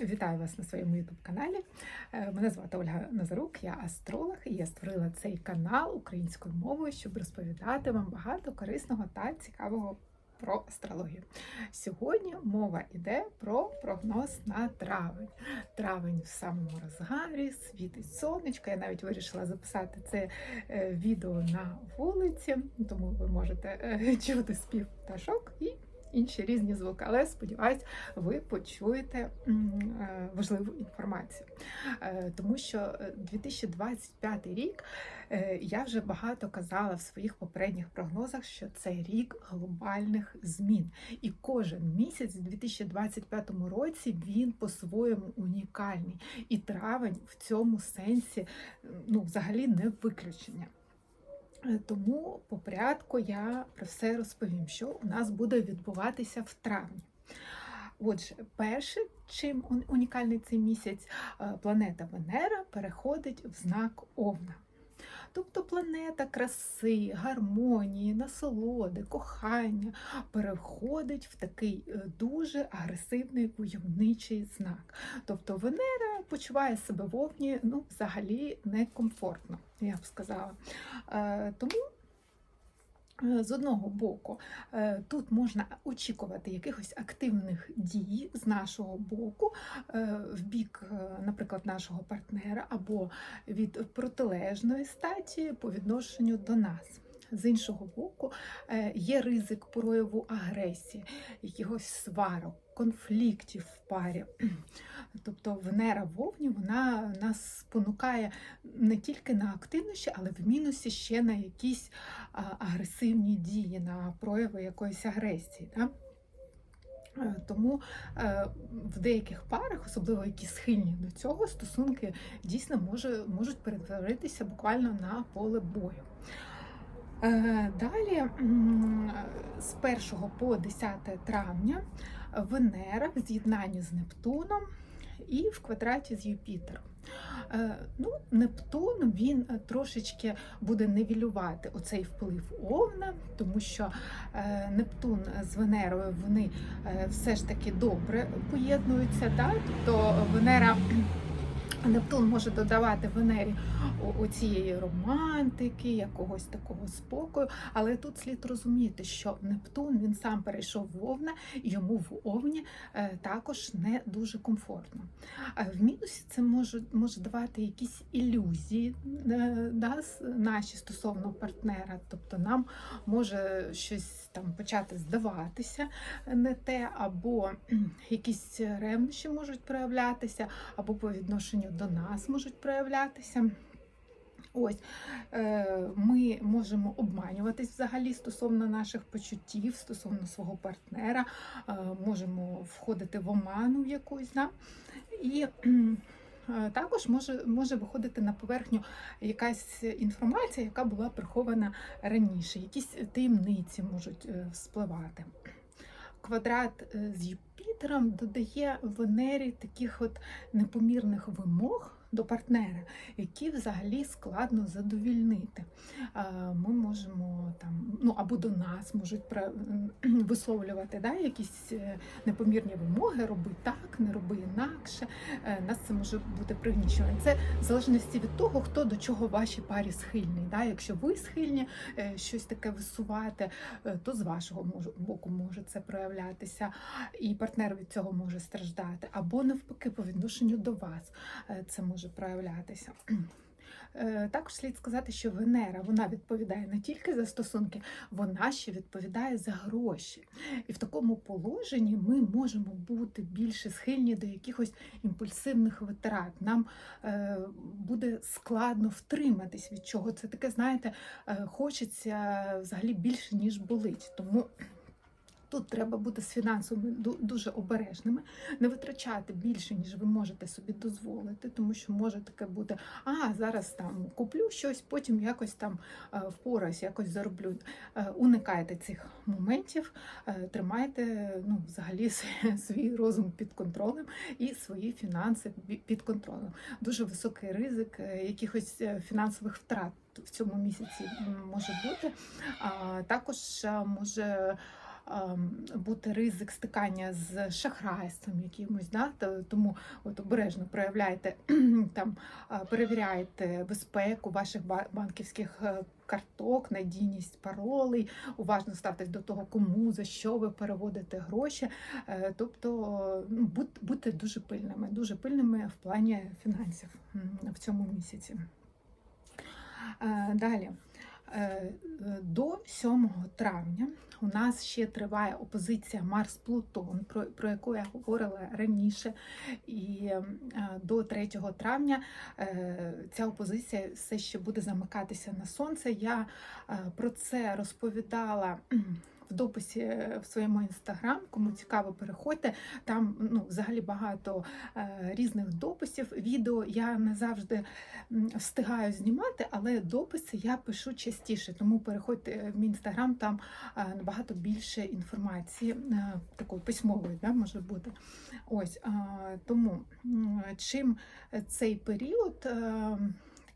Вітаю вас на своєму youtube каналі. Е, Мене звати Ольга Назарук, я астролог, і я створила цей канал українською мовою, щоб розповідати вам багато корисного та цікавого про астрологію. Сьогодні мова йде про прогноз на травень. Травень в самому розгарі, світить сонечко. Я навіть вирішила записати це е, відео на вулиці, тому ви можете е, чути спів пташок і інші різні звуки. Але сподіваюсь, ви почуєте е, важливу інформацію. Е, Тому що е, 2025 рік е, я вже багато казала в своїх попередніх прогнозах, що це рік глобальних змін. І кожен місяць у 2025 році він по-своєму унікальний. І травень в цьому сенсі ну, взагалі не виключення. Е, Тому по порядку я про все розповім, що у нас буде відбуватися в травні. Отже, перше, чим унікальний цей місяць, е, планета Венера переходить в знак Овна. Тобто планета краси, гармонії, насолоди, кохання переходить в такий е, дуже агресивний войовничий знак. Тобто Венера почуває себе в овні ну, взагалі некомфортно, я б сказала. Е, Тому з одного боку, е, тут можна очікувати якихось активних дій з нашого боку, е, в бік, е, наприклад, нашого партнера або від протилежної статі по відношенню до нас. З іншого боку, е, є ризик прояву агресії, якихось сварок, конфліктів в парі. Тобто Венера в Овні вона нас спонукає не тільки на активнощі, але в мінусі ще на якісь агресивні дії, на прояви якоїсь агресії. Да? Е, Тому е, в деяких парах, особливо які схильні до цього, стосунки дійсно може, можуть перетворитися буквально на поле бою. Е, Далі з 1 по 10 травня Венера в з'єднанні з Нептуном і в квадраті з Юпітером. Е, Ну, Нептун він е, трошечки буде невілювати оцей вплив Овна, тому що е, Нептун з Венерою вони все ж таки добре поєднуються. Да? Тобто Венера. Нептун може додавати Венері о- оцієї романтики, якогось такого спокою. Але тут слід розуміти, що Нептун він сам перейшов в Овна, і йому в Овні е, також не дуже комфортно. А в мінусі це може, може давати якісь ілюзії е, да, наші стосовно партнера. Тобто нам може щось там почати здаватися не те, або якісь ревнощі можуть проявлятися, або по відношенню до нас можуть проявлятися. Ось е, ми можемо обманюватись взагалі стосовно наших почуттів, стосовно свого партнера, е, можемо входити в оману якусь. Да? І також може, може виходити на поверхню якась інформація, яка була прихована раніше, якісь таємниці можуть е, вспливати. Квадрат е, з Юпітером додає Венері таких от непомірних вимог до партнера, які взагалі складно задовільнити. Ми можемо там, ну або до нас можуть висловлювати да, якісь е, непомірні вимоги, роби так, не роби інакше. Е, Нас це може бути пригнічувати. Це в залежності від того, хто до чого в вашій парі схильний. Да? Якщо ви схильні е, щось таке висувати, то з вашого боку може це проявлятися, і партнер від цього може страждати, або навпаки, по відношенню до вас це може проявлятися. Е, Також слід сказати, що Венера вона відповідає не тільки за стосунки, вона ще відповідає за гроші. І в такому положенні ми можемо бути більше схильні до якихось імпульсивних витрат. Нам е, буде складно втриматись від чого. Це таке, знаєте, е, хочеться взагалі більше, ніж болить. Тому Тут треба бути з фінансами дуже обережними, не витрачати більше, ніж ви можете собі дозволити, тому що може таке бути, а зараз там куплю щось, потім якось там е, впораюсь, якось зароблю. Е, Уникайте цих моментів, е, тримайте ну, взагалі свій- розум під контролем і свої фінанси під контролем. Дуже високий ризик якихось фінансових втрат в цьому місяці може бути. А також може бути ризик стикання з шахрайством якимось. Да? Тому от обережно проявляйте там, перевіряйте безпеку ваших банківських е, карток, надійність паролей, уважно ставтесь до того, кому за що ви переводите гроші. Е, Тобто ну, будьте дуже пильними, дуже пильними в плані фінансів в цьому місяці. Е, Далі. Е, е, До 7 травня у нас ще триває опозиція Марс-Плутон, про, яку я говорила раніше. І е, до 3 травня ця опозиція все ще буде замикатися на сонце. Я про це розповідала. В дописі е, в своєму інстаграм, кому цікаво, переходьте. Там ну, взагалі багато е, різних дописів. Відео я не завжди встигаю знімати, але дописи я пишу частіше. Тому переходьте в мій інстаграм, там е, набагато більше інформації, е, такої письмової, да, може бути. Ось е, тому чим цей період.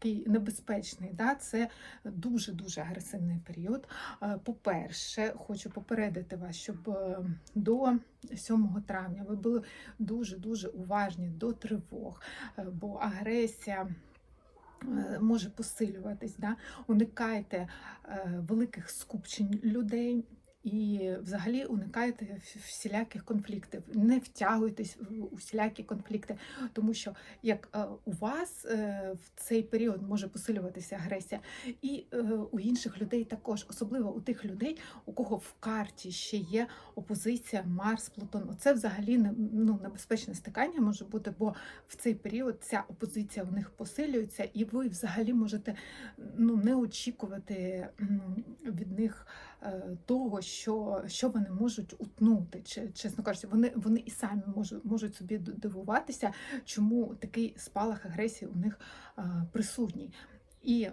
Такий небезпечний, да, це дуже дуже агресивний період. Е, По-перше, хочу попередити вас, щоб е, до 7 травня ви були дуже дуже уважні до тривог, е, бо агресія. Може посилюватись, да? уникайте е, великих скупчень людей і взагалі уникайте всіляких конфліктів, не втягуйтесь у всілякі конфлікти, тому що як е, у вас е, в цей період може посилюватися агресія, і е, у інших людей також, особливо у тих людей, у кого в карті ще є опозиція Марс, Плутон. Оце взагалі не ну, небезпечне стикання може бути, бо в цей період ця опозиція в них посилюється, і ви взагалі можете ну, не очікувати від них того, що, що вони можуть утнути. Чесно кажучи, вони, вони і самі можуть, можуть собі дивуватися, чому такий спалах агресії у них е, присутній. І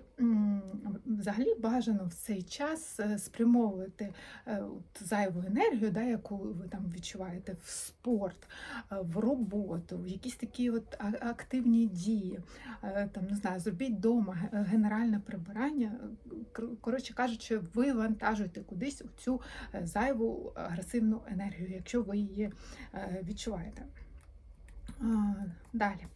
взагалі бажано в цей час е, спрямовувати е, зайву енергію, да, яку ви там відчуваєте в спорт, е, в роботу, в якісь такі от активні дії. Там не знаю, зробіть вдома генеральне прибирання. Кор- Коротше кажучи, ви вантажуєте кудись у цю зайву агресивну енергію, якщо ви її відчуваєте. Далі.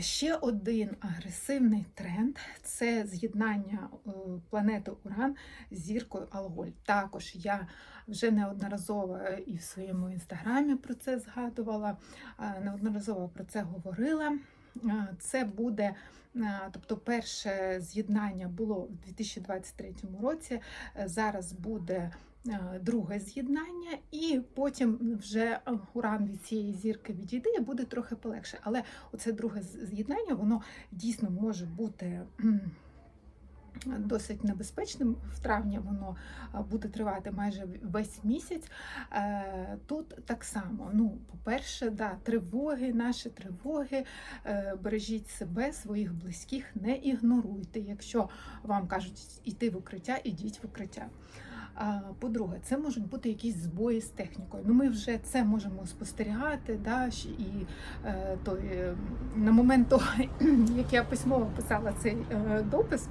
Ще один агресивний тренд це з'єднання е, планети Уран з зіркою Алголь. Також я вже неодноразово і в своєму інстаграмі про це згадувала, е, неодноразово про це говорила. Це буде, тобто, перше з'єднання було в 2023 році. е, Зараз буде е, друге з'єднання, і потім вже уран від цієї зірки відійде і буде трохи полегше. Але оце друге з'єднання, воно дійсно може бути. Досить небезпечним в травні воно буде тривати майже весь місяць. Е, Тут так само. Ну, по-перше, да, тривоги, наші тривоги, е, бережіть себе, своїх близьких, не ігноруйте. Якщо вам кажуть йти в укриття, ідіть в укриття. По-друге, це можуть бути якісь збої з технікою. Ну, ми вже це можемо спостерігати. Да, і е, той, на момент того, як я письмово писала цей допис.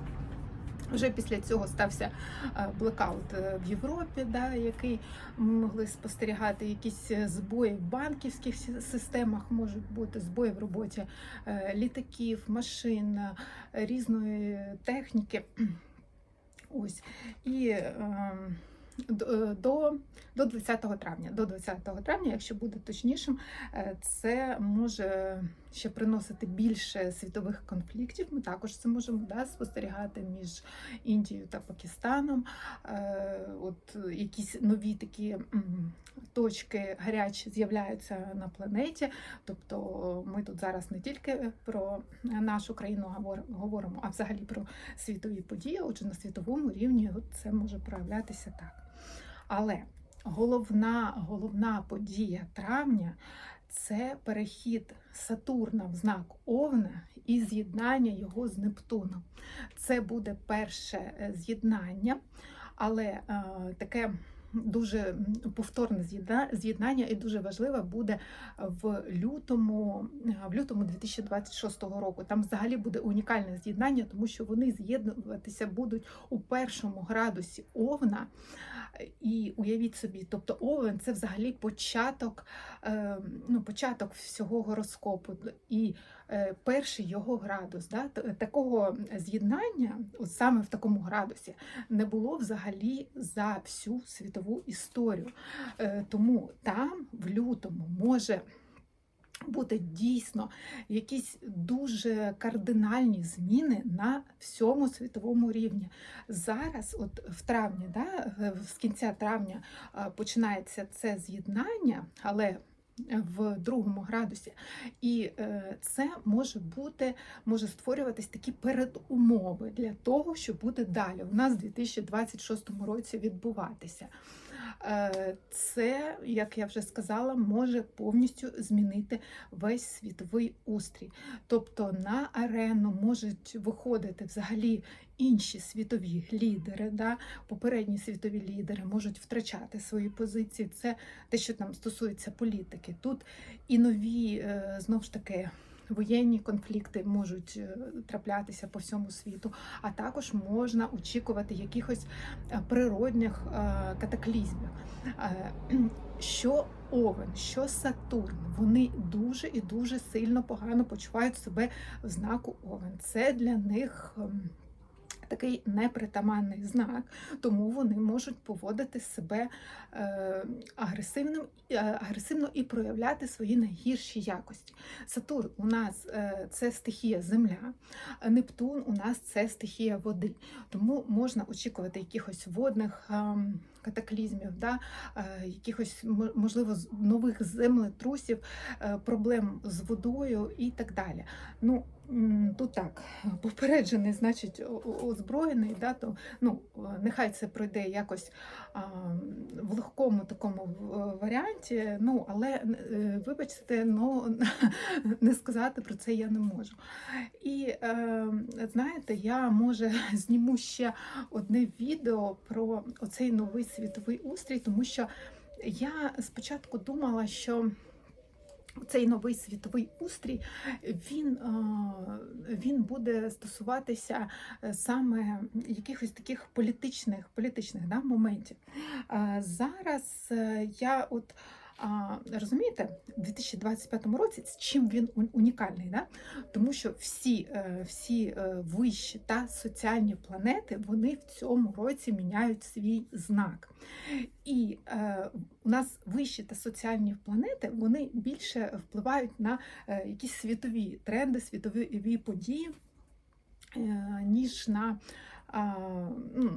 Вже після цього стався е, блекаут е, в Європі, да, який ми могли спостерігати. Якісь е, збої в банківських системах можуть бути збої в роботі літаків, машин, різної техніки. Ось і ем, до, до 20 травня. До 20 травня, якщо буде точнішим, е, це може ще приносити більше світових конфліктів. Ми також це можемо да, спостерігати між Індією та Пакистаном. Е, От якісь нові такі точки гарячі з'являються на планеті. Тобто ми тут зараз не тільки про нашу країну говор- говоримо, а взагалі про світові події. Отже, на світовому рівні це може проявлятися так. Але головна, головна подія травня це перехід Сатурна в знак Овна і з'єднання його з Нептуном. Це буде перше е, з'єднання, але е, таке дуже повторне з'єднання і дуже важливе буде в лютому, е, в лютому 2026 року. Там взагалі буде унікальне з'єднання, тому що вони з'єднуватися будуть у першому градусі Овна. І уявіть собі, тобто овен це взагалі початок, е, ну, початок всього гороскопу. І е, перший його градус. Да? Такого з'єднання, от саме в такому градусі, не було взагалі за всю світову історію. Е, Тому там в лютому може бути дійсно якісь дуже кардинальні зміни на всьому світовому рівні. Зараз, от в травні, да, з кінця травня починається це з'єднання, але в другому градусі, і е, це може бути, може створюватись такі передумови для того, що буде далі. У нас в 2026 році відбуватися. Е, Це, як я вже сказала, може повністю змінити весь світовий устрій. Тобто на арену можуть виходити взагалі інші світові лідери. Да? Попередні світові лідери можуть втрачати свої позиції. Це те, що там стосується політики. Тут і нові, е, знову ж таки. Воєнні конфлікти можуть е, траплятися по всьому світу, а також можна очікувати якихось е, природних е, катаклізмів. Що Овен, що Сатурн, вони дуже і дуже сильно погано почувають себе в знаку Овен. Це для них. Такий непритаманний знак, тому вони можуть поводити себе е, агресивним, е, агресивно і проявляти свої найгірші якості. Сатурн у нас е, це стихія Земля, а Нептун у нас це стихія води. Тому можна очікувати якихось водних ем, катаклізмів, да? е, якихось можливо нових землетрусів, е, проблем з водою і так далі. Ну, тут так, попереджений, значить, озброєний, да, то ну, нехай це пройде якось а, в легкому такому е, варіанті. Ну, але вибачте, ну не сказати про це я не можу. І е, знаєте, я може зніму ще одне відео про оцей новий світовий устрій, тому що я спочатку думала, що цей новий світовий устрій він, е, він буде стосуватися е, саме якихось таких політичних, політичних да, моментів. Е, Зараз я от а, розумієте, у 2025 році з чим він унікальний, да? тому що всі, е, всі е, вищі та соціальні планети вони в цьому році міняють свій знак. І е, у нас вищі та соціальні планети вони більше впливають на е, якісь світові тренди, світові події, е, ніж на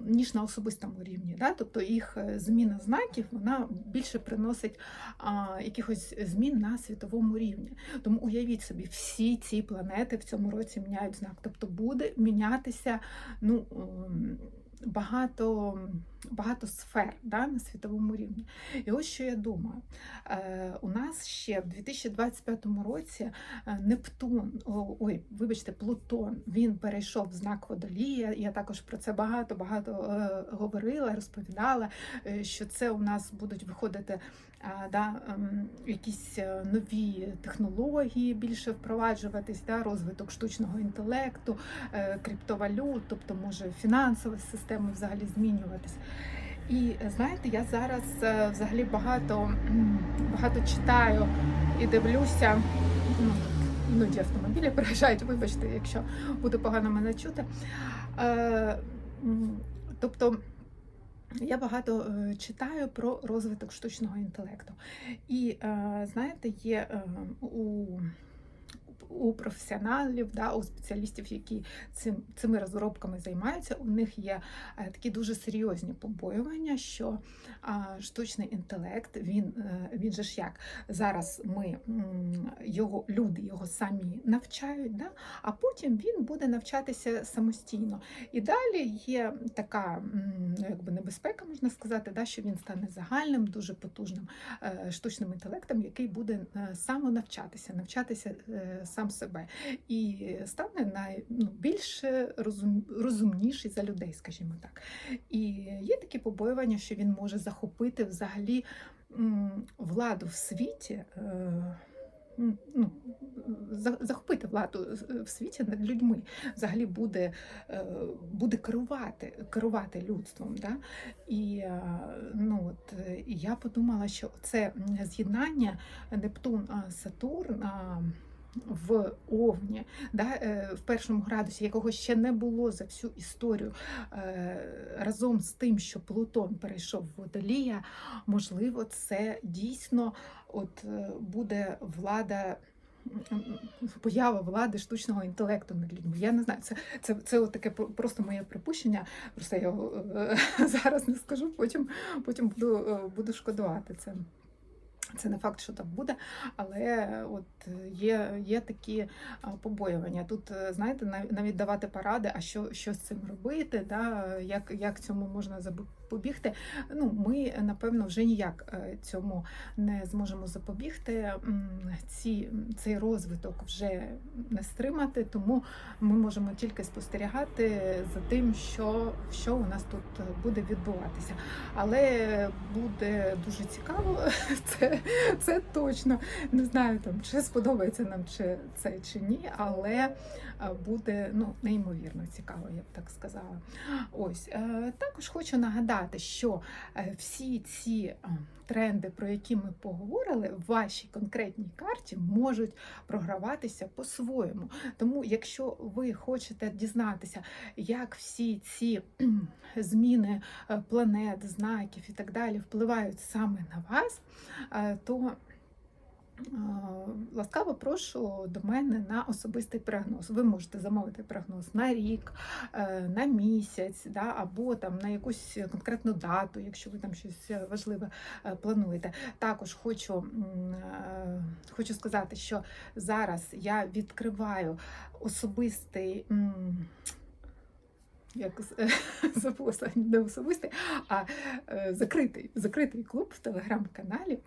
ніж на особистому рівні. Да? Тобто їх е, зміна знаків вона більше приносить якихось змін на світовому рівні. Тому уявіть собі, всі ці планети в цьому році міняють знак. Тобто буде мінятися ну, ем, багато, багато сфер да, на світовому рівні. І ось що я думаю. Е, у нас ще в 2025 році е, Нептун, ой, вибачте, Плутон, він перейшов в знак водолія. Я також про це багато багато е, говорила, розповідала, е, що це у нас будуть виходити да, ем, якісь нові технології більше впроваджуватись, да, розвиток штучного інтелекту, криптовалют, тобто може фінансова система взагалі змінюватись. І знаєте, я зараз е, взагалі багато, багато читаю і дивлюся. Ну, іноді автомобілі приїжджають, вибачте, якщо буде погано мене чути. Е, тобто я багато е, читаю про розвиток штучного інтелекту. І знаєте, є у у професіоналів, да, у спеціалістів, які цим, цими розробками займаються, у них є е, такі дуже серйозні побоювання, що штучний інтелект, він, е, він же ж як зараз ми його люди його самі навчають, да, а потім він буде навчатися самостійно. І далі є така ну, якби небезпека, можна сказати, да, що він стане загальним, дуже потужним е, штучним інтелектом, який буде самонавчатися, навчатися е, сам себе і стане най, ну, розум, розумніший за людей, скажімо так. І є такі побоювання, що він може захопити взагалі владу в світі. е, Ну, захопити владу в світі над людьми, взагалі буде, е, буде керувати, керувати людством. Да? І е, ну, от, я подумала, що це з'єднання Нептун а, Сатурн. а, В Овні, да, е, в першому градусі, якого ще не було за всю історію, е, разом з тим, що Плутон перейшов в Водолія, можливо, це дійсно от, е, буде влада. Поява влади штучного інтелекту над людьми. Я не знаю, це, це, це таке про- просто моє припущення. Просто я його зараз не скажу, потім, потім буду, буду шкодувати це. Це не факт, що так буде, але от є, є такі побоювання. Тут, е, знаєте, нав- навіть давати поради, а що, що з цим робити, да, як, як цьому можна запобігти. Ну, ми, напевно, вже ніяк е, цьому не зможемо запобігти. Ці, цей розвиток вже не стримати, тому ми можемо тільки спостерігати за тим, що, що у нас тут буде відбуватися. Але буде дуже цікаво, це, це точно. Не знаю, там, чи сподобається нам чи це чи ні, але е, буде ну, неймовірно цікаво, я б так сказала. Ось е, також хочу нагадати, що е, всі ці е, тренди, про які ми поговорили, в вашій конкретній карті можуть програватися по-своєму. Тому, якщо ви хочете дізнатися, як всі ці зміни е, планет, знаків і так далі впливають саме на вас, то ласкаво прошу до мене на особистий прогноз. Ви можете замовити прогноз на рік, е, на місяць, да, або там на якусь конкретну дату, якщо ви там щось важливе е, плануєте. Також хочу, е, хочу сказати, що зараз я відкриваю особистий. Як не особистий, а е, закритий, закритий клуб в телеграм-каналі,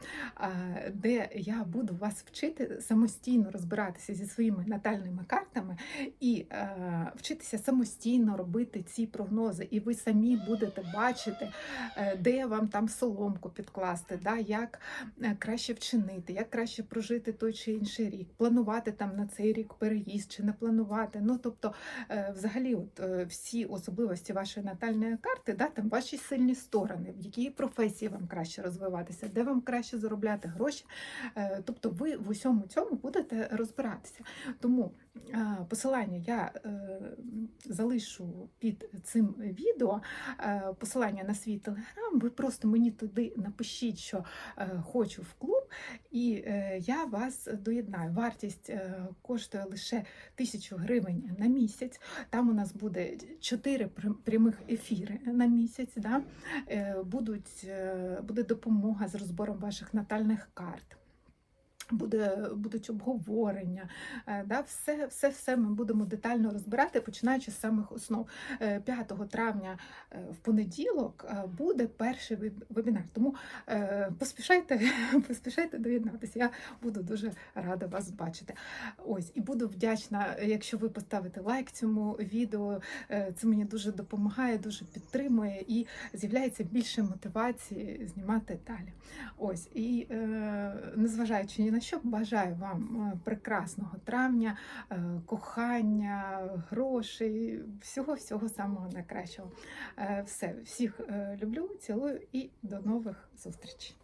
де я буду вас вчити самостійно розбиратися зі своїми натальними картами і е, вчитися самостійно робити ці прогнози. І ви самі будете бачити, е, де вам там соломку підкласти, да, як краще вчинити, як краще прожити той чи інший рік, планувати там на цей рік переїзд чи не планувати. Ну тобто, взагалі, от всі особливості вашої натальної карти, да, там ваші сильні сторони, в якій професії вам краще розвиватися, де вам краще заробляти гроші. Е, Тобто, ви в усьому цьому будете розбиратися. Тому посилання я е, залишу під цим відео. Е, Посилання на свій телеграм. Ви просто мені туди напишіть, що е, хочу в клуб, і я вас доєднаю. Вартість коштує лише тисячу гривень на місяць. Там у нас буде 4 прямих ефіри на місяць. Да? Будуть, буде допомога з розбором ваших натальних карт. Буде, будуть обговорення, е, да, все, все, все ми будемо детально розбирати, починаючи з самих основ. Е, 5 травня е, в понеділок е, буде перший вебінар. Тому е, поспішайте, поспішайте доєднатися. Я буду дуже рада вас бачити. Ось і буду вдячна, якщо ви поставите лайк цьому відео. Е, Це мені дуже допомагає, дуже підтримує і з'являється більше мотивації знімати далі. Ось і е, незважаючи ні на що, бажаю вам е, прекрасного травня, е, кохання, грошей, всього всього самого найкращого. Е, Все, всіх люблю, цілую і до нових зустрічей.